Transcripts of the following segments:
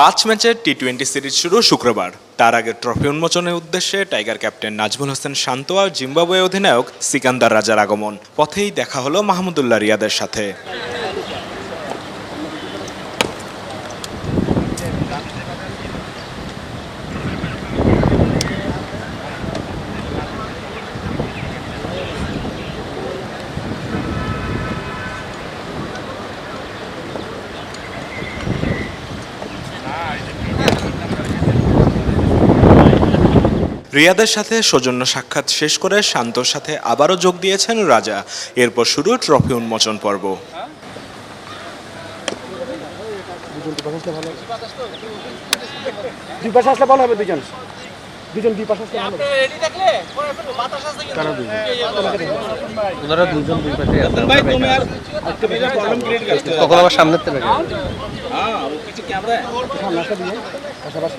পাঁচ ম্যাচের T twenty series শুরু শুক্রবার। তার আগে ট্রফি উন্মোচনের উদ্দেশ্যে টাইগার ক্যাপ্টেন নাজমুল হোসেন শান্ত আর জিম্বাবুয়ে অধিনায়ক সিকান্দার রাজার আগমন। পথেই দেখা হলো মাহমুদুল্লাহ রিয়াদের সাথে। রিয়াদের সাথে সৌজন্য সাক্ষাৎ শেষ করে শান্তর সাথে আবারও যোগ দিয়েছেন রাজা। এরপর শুরু ট্রফি উন্মোচন পর্ব। দুই পাশে আসলে ভালো হবে দুজন দুজন দুই পাশে আসলে ভালো ওনারা দুজন দুই পাশে আছে। তখন আবার সামনের থেকে সামনে আসলে পাশাপাশি।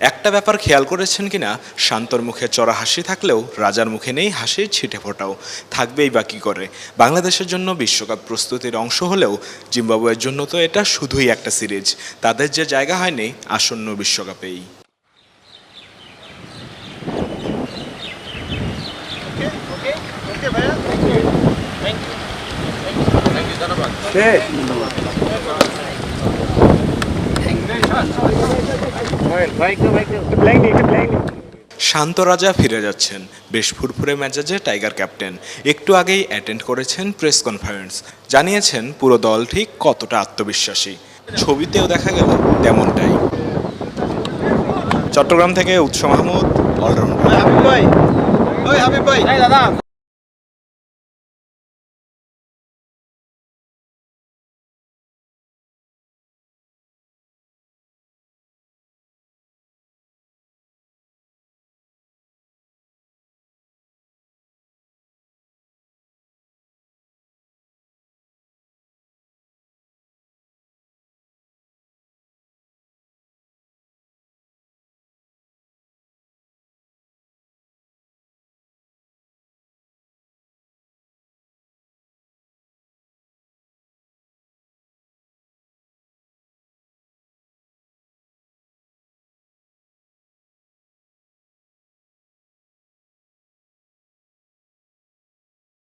একটা ব্যাপার খেয়াল করেছেন কিনা? শান্তর মুখে চড়া হাসি থাকলেও রাজার মুখে নেই হাসির ছিটে ফোটাও। থাকবেই বা কী করে? বাংলাদেশের জন্য বিশ্বকাপ প্রস্তুতির অংশ হলেও জিম্বাবুয়ের জন্য তো এটা শুধুই একটা সিরিজ। তাদের যে জায়গা হয়নি আসন্ন বিশ্বকাপেই। ব্ল্যাঙ্ক নেই একটা ব্ল্যাঙ্ক নেই শান্ত রাজা ফিরে যাচ্ছেন। বেশ ফুরফুরে মেজাজে টাইগার ক্যাপ্টেন। একটু আগেই অ্যাটেন্ড করেছেন প্রেস কনফারেন্স। জানিয়েছেন পুরো দল ঠিক কতটা আত্মবিশ্বাসী। ছবিতেও দেখা গেল তেমনটাই। চট্টগ্রাম থেকে উৎস মাহমুদ অলরাউন্ডার।